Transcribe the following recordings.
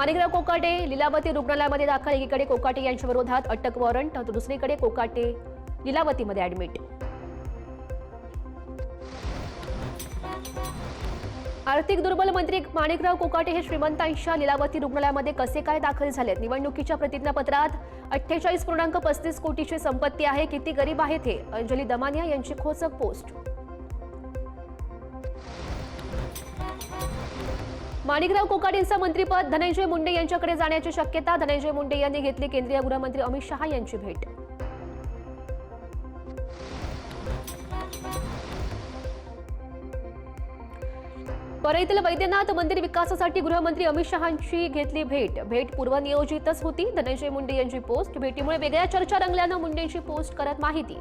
माणिकराव कोकाटे लीलावती रुग्णालयामध्ये दाखल एकीकडे कोकाटे यांच्या विरोधात अटक वॉरंट तर दुसरीकडे कोकाटे लीलावतीमध्ये ऍडमिट आर्थिक दुर्बल मंत्री माणिकराव कोकाटे हे श्रीमंतांच्या लीलावती रुग्णालयामध्ये कसे काय दाखल झालेत? निवडणुकीच्या प्रतिज्ञापत्रात अठ्ठेचाळीस पूर्णांक पस्तीस कोटीची संपत्ती आहे किती गरीब आहेत हे? अंजली दमानिया यांची खोचक पोस्ट. माणिकराव कोकाटेंचं मंत्रीपद धनंजय मुंडे यांच्याकडे जाण्याची शक्यता धनंजय मुंडे यांनी घेतली केंद्रीय गृहमंत्री अमित शहा यांची भेट. परळीतील वैद्यनाथ मंदिर विकासासाठी गृहमंत्री अमित शहांची घेतली भेट. भेट पूर्वनियोजितच होती. धनंजय मुंडे यांची पोस्ट भेटीमुळे वेगळ्या चर्चा रंगल्यानं मुंडेंची पोस्ट करत माहिती.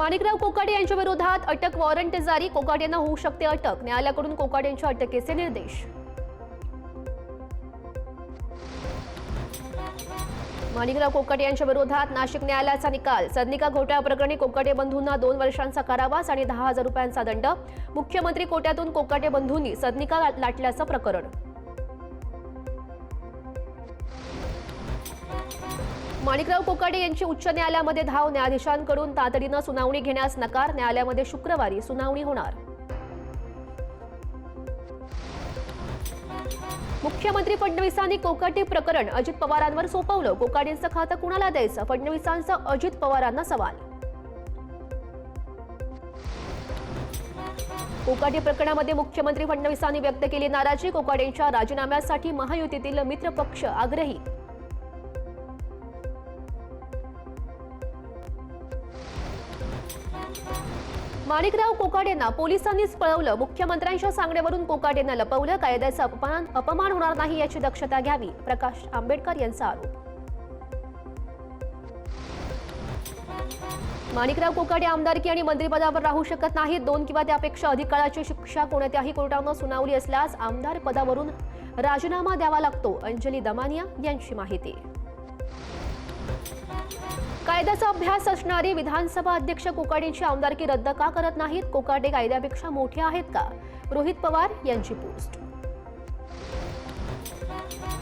माणिकराव कोकाटे यांच्या विरोधात अटक वॉरंट जारी. कोकाटे यांना होऊ शकते अटक. न्यायालयाकडून कोकाटे यांच्या अटकेचे निर्देश. माणिकराव कोकाटे यांच्या विरोधात नाशिक न्यायालयाचा निकाल. सदनिका घोटाळा प्रकरणी कोकाटे बंधूंना दोन वर्षांचा कारावास आणि दहा हजार रुपयांचा दंड. मुख्यमंत्री कोट्यातून कोकाटे बंधूंनी सदनिका लाटल्याचं प्रकरण. माणिकराव कोकाटे यांची उच्च न्यायालयामध्ये धाव न्यायाधीशांकडून तातडीनं सुनावणी घेण्यास नकार न्यायालयामध्ये शुक्रवारी सुनावणी होणार. मुख्यमंत्री फडणवीसांनी कोकाटे प्रकरण अजित पवारांवर सोपवलं. कोकाटेंचं खातं कुणाला द्यायचं? फडणवीसांचा अजित पवारांना सवाल. कोकाटे प्रकरणामध्ये मुख्यमंत्री फडणवीसांनी व्यक्त केली नाराजी. कोकाटेंच्या राजीनाम्यासाठी महायुतीतील मित्रपक्ष आग्रही. माणिकराव कोकाटेंना पोलिसांनीच पळवलं. मुख्यमंत्र्यांच्या सांगण्यावरून कोकाटेंना लपवलं. कायद्याचा अपमान अपमान होणार नाही याची दक्षता घ्यावी प्रकाश आंबेडकर यांचा आरोप. माणिकराव कोकाटे आमदारकी आणि मंत्रिपदावर राहू शकत नाहीत. दोन किंवा त्यापेक्षा अधिक काळाची शिक्षा कोणत्याही कोर्टानं सुनावली असल्यास आमदार पदावरून राजीनामा द्यावा लागतो. अंजली दमानिया यांची माहिती. कायद्याचा अभ्यास असणारी विधानसभा अध्यक्ष कोकाटेंची आमदारकी रद्द का करत नाहीत? कोकाटे कायद्यापेक्षा मोठे आहेत का? रोहित पवार यांची पोस्ट.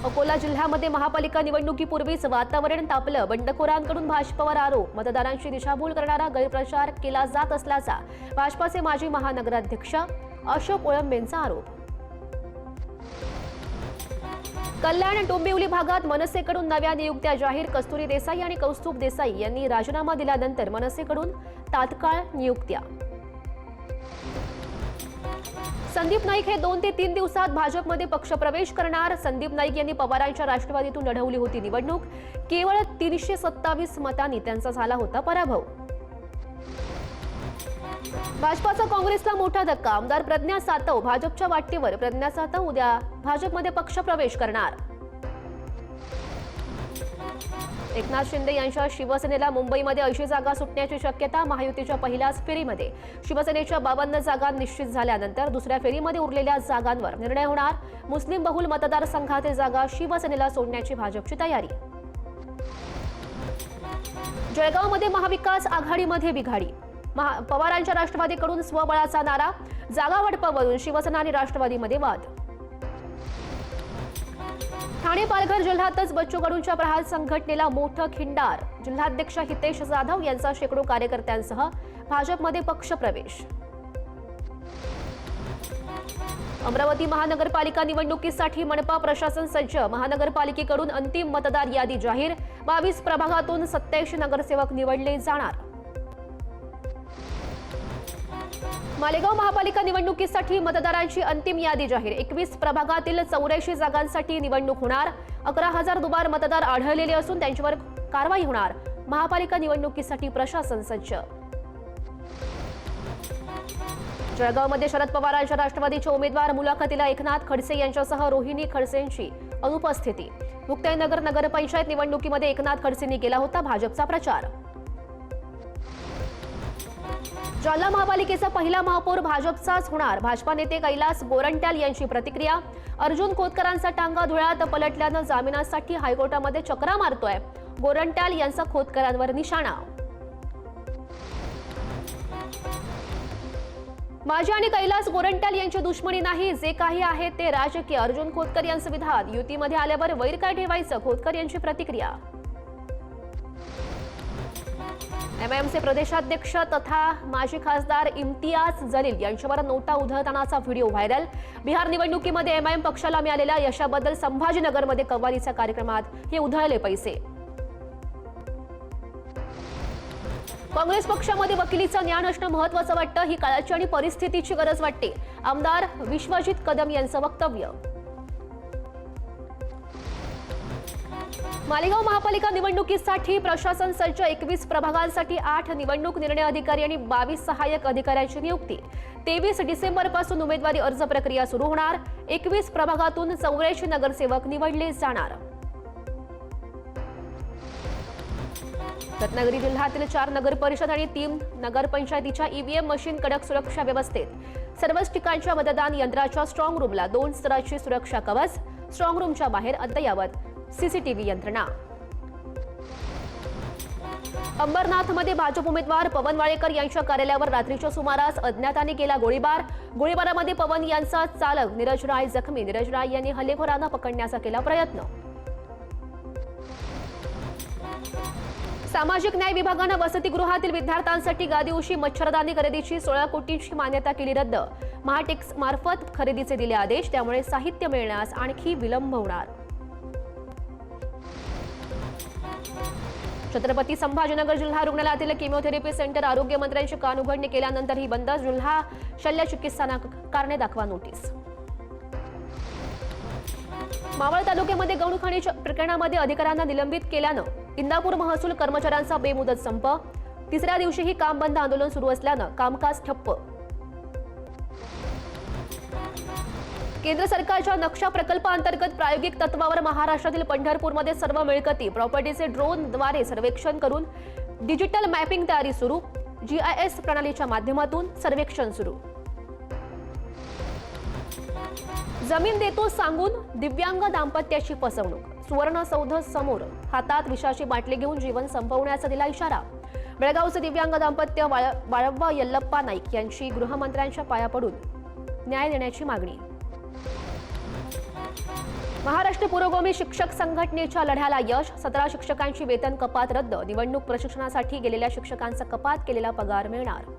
अकोला जिल्ह्यामध्ये महापालिका निवडणुकीपूर्वीच वातावरण तापलं. बंडखोरांकडून भाजपावर आरोप. मतदारांची दिशाभूल करणारा गैरप्रचार केला जात असल्याचा भाजपाचे माजी महानगराध्यक्ष अशोक ओळंबेंचा आरोप. कल्याण डोंबिवली भागात मनसेकडून नव्या नियुक्त्या जाहीर कस्तुरी देसाई आणि कौस्तुभ देसाई यांनी राजीनामा दिल्यानंतर मनसेकडून तात्काळ नियुक्त्या. संदीप नाईक हे दोन ते तीन दिवसात भाजपमध्ये पक्षप्रवेश करणार. संदीप नाईक यांनी पवारांच्या राष्ट्रवादीतून लढवली होती निवडणूक. केवळ तीनशे सत्तावीस मतांनी त्यांचा झाला होता पराभव. भाजपाचा काँग्रेसला मोठा धक्का. आमदार प्रज्ञा सातव भाजपच्या वाटेवर. प्रज्ञा सातव उद्या भाजपमध्ये पक्ष प्रवेश करणार. एकनाथ शिंदे यांच्या शिवसेनेला मुंबईमध्ये ऐंशी जागा सुटण्याची शक्यता महायुतीच्या पहिल्याच फेरीमध्ये. शिवसेनेच्या बावन्न जागा निश्चित झाल्यानंतर दुसऱ्या फेरीमध्ये उरलेल्या जागांवर निर्णय होणार. मुस्लिम बहुल मतदारसंघातील जागा शिवसेनेला सोडण्याची भाजपची तयारी. जळगावमध्ये महाविकास आघाडीमध्ये बिघाडी. पवारांच्या राष्ट्रवादीकडून स्वबळाचा नारा जागा वाटपावरून शिवसेना आणि राष्ट्रवादीमध्ये वाद. ठाणे पालघर जिल्ह्यातच बच्चू कडूंच्या प्रहार संघटनेला मोठं खिंडार. जिल्हाध्यक्ष हितेश जाधव यांचा शेकडो कार्यकर्त्यांसह भाजपमध्ये पक्षप्रवेश अमरावती महानगरपालिका निवडणुकीसाठी मनपा प्रशासन सज्ज. महानगरपालिकेकडून अंतिम मतदार यादी जाहीर. बावीस प्रभागातून सत्याऐंशी नगरसेवक निवडले जाणार. मालेगाव महापालिका निवडणुकीसाठी मतदारांची अंतिम यादी जाहीर. एकवीस प्रभागातील चौऱ्याऐंशी जागांसाठी निवडणूक होणार. अकरा हजार दुबार मतदार आढळलेले असून त्यांच्यावर कारवाई होणार. महापालिका निवडणुकीसाठी प्रशासन सज्ज. जळगावमध्ये शरद पवारांच्या राष्ट्रवादीचे उमेदवार मुलाखतीला एकनाथ खडसे यांच्यासह रोहिणी खडसेंची अनुपस्थिती. मुक्ताईनगर नगरपंचायत निवडणुकीमध्ये एकनाथ खडसेंनी केला होता भाजपचा प्रचार. जालना महापालिकेचा पहिला महापौर भाजपचाच होणार. भाजपा नेते कैलास गोरंट्याल यांची प्रतिक्रिया. अर्जुन खोतकरांचा टांगा धुळ्यात पलटल्यानं जामिनासाठी हायकोर्टामध्ये चक्रा मारतोय. गोरंट्याल यांचा खोतकरांवर निशाणा. माझी आणि कैलास गोरंट्याल यांची दुश्मनी नाही जे काही आहे ते राजकीय. अर्जुन खोतकर यांचं विधान. युतीमध्ये आल्यावर वैर काय ठेवायचं? खोतकर यांची प्रतिक्रिया. एमआयएमचे प्रदेशाध्यक्ष तथा माजी खासदार इम्तियाज जलील यांच्यावर नोटा उधळतानाचा व्हिडिओ व्हायरल. बिहार निवडणुकीमध्ये एमआयएम पक्षाला मिळालेल्या यशाबद्दल संभाजीनगरमध्ये कव्वालीच्या कार्यक्रमात हे उधळले पैसे. काँग्रेस पक्षामध्ये वकिलीचं ज्ञान असणं महत्वाचं वाटतं ही काळाची आणि परिस्थितीची गरज वाटते. आमदार विश्वजित कदम यांचं वक्तव्य. मालेगाव महापालिका निवडणुकीसाठी प्रशासन सज्ज एकवीस प्रभागांसाठी आठ निवडणूक निर्णय अधिकारी आणि बावीस सहाय्यक अधिकाऱ्यांची नियुक्ती. तेवीस डिसेंबरपासून उमेदवारी अर्ज प्रक्रिया सुरू होणार. एकवीस प्रभागातून चौऱ्याऐंशी नगरसेवक निवडले जाणार. रत्नागिरी जिल्ह्यातील चार नगर परिषद आणि तीन नगरपंचायतीच्या ईव्हीएम मशीन कडक सुरक्षा व्यवस्थेत सर्वच ठिकाणच्या मतदान यंत्राच्या स्ट्रॉंग रूमला दोन स्तराची सुरक्षा कवच स्ट्रॉंग रूमच्या बाहेर अद्ययावत. सीसीटीव्ही यंत्रणा. अंबरनाथमध्ये भाजप उमेदवार पवन वाळेकर यांच्या कार्यालयावर रात्रीच्या सुमारास अज्ञाताने केला गोळीबार. गोळीबारामध्ये पवन यांचा चालक नीरज राय जखमी. नीरज राय यांनी हल्लेखोरांना पकडण्याचा केला प्रयत्न. सामाजिक न्याय विभागानं वसतिगृहातील विद्यार्थ्यांसाठी गादीउशी मच्छरदानी खरेदीची सोळा कोटींची मान्यता केली रद्द. महाटेक्स मार्फत खरेदीचे दिले आदेश त्यामुळे साहित्य मिळण्यास आणखी विलंब होणार. छत्रपती संभाजीनगर जिल्हा रुग्णालयातील किमोथेरपी सेंटर आरोग्य मंत्र्यांची कान उघडणी केल्यानंतर ही बंद. जिल्हा शल्य चिकित्साना कारणे दाखवा नोटीस. मावळ तालुक्यामध्ये गौण खनिज प्रकरणामध्ये अधिकाऱ्यांना निलंबित केल्यानं इंदापूर महसूल कर्मचाऱ्यांचा बेमुदत संप. तिसऱ्या दिवशीही काम बंद आंदोलन सुरू असल्यानं कामकाज ठप्प. केंद्र सरकारच्या नक्षा प्रकल्पाअंतर्गत प्रायोगिक तत्वावर महाराष्ट्रातील पंढरपूरमध्ये सर्व मिळकती प्रॉपर्टीचे ड्रोनद्वारे सर्वेक्षण करून डिजिटल मॅपिंग तयारी सुरू जी आय एस प्रणालीच्या माध्यमातून सर्वेक्षण सुरू. जमीन देतो सांगून दिव्यांग दाम्पत्याची फसवणूक सुवर्ण सौध समोर हातात विषाची बाटली घेऊन जीवन संपवण्याचा दिला इशारा. बेळगावचे दिव्यांग दाम्पत्य वाळ- वाळव्वा यल्लप्पा नाईक यांची गृहमंत्र्यांच्या पाया पडून न्याय देण्याची मागणी. महाराष्ट्र पुरोगामी शिक्षक संघटनेच्या लढ्याला यश सतरा शिक्षकांची वेतन कपात रद्द निवडणूक प्रशिक्षणासाठी गेलेल्या शिक्षकांचा कपात केलेला पगार मिळणार.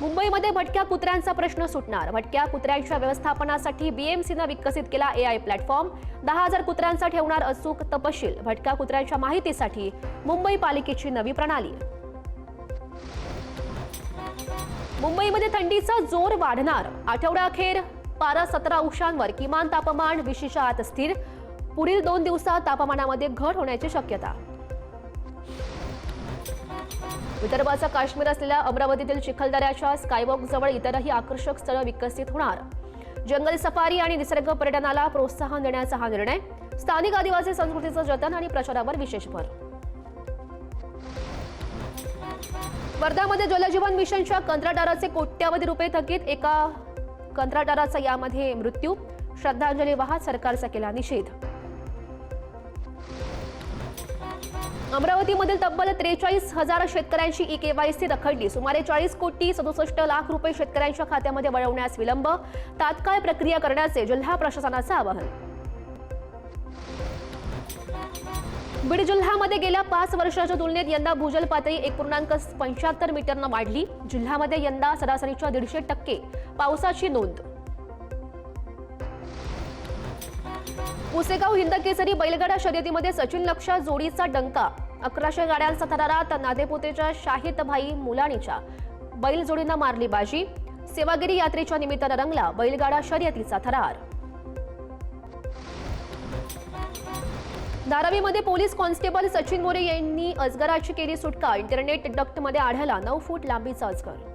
मुंबईमध्ये भटक्या कुत्र्यांचा प्रश्न सुटणार. भटक्या कुत्र्यांच्या व्यवस्थापनासाठी बीएमसीनं विकसित केला एआय प्लॅटफॉर्म दहा हजार कुत्र्यांचा ठेवणार अचूक तपशील. भटक्या कुत्र्यांच्या माहितीसाठी मुंबई पालिकेची नवी प्रणाली. मुंबईमध्ये थंडीचा जोर वाढणार. आठवडाखेर पारा सतरा अंशांवर किमान तापमान विशेष आत स्थिर. पुढील दोन दिवसात तापमानामध्ये घट होण्याची शक्यता. विदर्भाचा काश्मीर असलेल्या अमरावतीतील चिखलदऱ्याच्या स्कायवॉक जवळ इतरही आकर्षक स्थळं विकसित होणार. जंगल सफारी आणि निसर्ग पर्यटनाला प्रोत्साहन देण्याचा हा निर्णय. स्थानिक आदिवासी संस्कृतीचं जतन आणि प्रचारावर विशेष भर. वर्ध्यामध्ये जलजीवन मिशनच्या कंत्राटदाराचे कोट्यावधी रुपये थकीत एका कंत्राटदाराचा यामध्ये मृत्यू. श्रद्धांजली वाहत सरकारचा केला निषेध. अमरावतीमधील तब्बल त्रेचाळीस हजार शेतकऱ्यांची ई केवायसी रखडली. सुमारे चाळीस कोटी सदुसष्ट लाख रुपये शेतकऱ्यांच्या खात्यामध्ये वळवण्यास विलंब. तात्काळ प्रक्रिया करण्याचे जिल्हा प्रशासनाचं आवाहन. बीड जिल्ह्यामध्ये गेल्या पाच वर्षाच्या तुलनेत यंदा भूजल पातळी एक पूर्णांक पंच्याहत्तर मीटरनं वाढली. जिल्ह्यामध्ये यंदा सरासरीच्या दीडशे टक्के पावसाची नोंद. पुसेगाव हिंदकेसरी बैलगाडा शर्यतीमध्ये सचिन लक्षा जोडीचा डंका. अकराशे गाड्यांचा थरारात नादेपुतेच्या शाहिद भाई बैल जोडीनं मारली बाजी. सेवागिरी यात्रेच्या निमित्तानं रंगला बैलगाडा शर्यतीचा थरार. धारावीमध्ये पोलीस कॉन्स्टेबल सचिन मोरे यांनी अजगराची केली सुटका. इंटरनेट डक्टमध्ये आढळला नऊ फूट लांबीचा अजगर.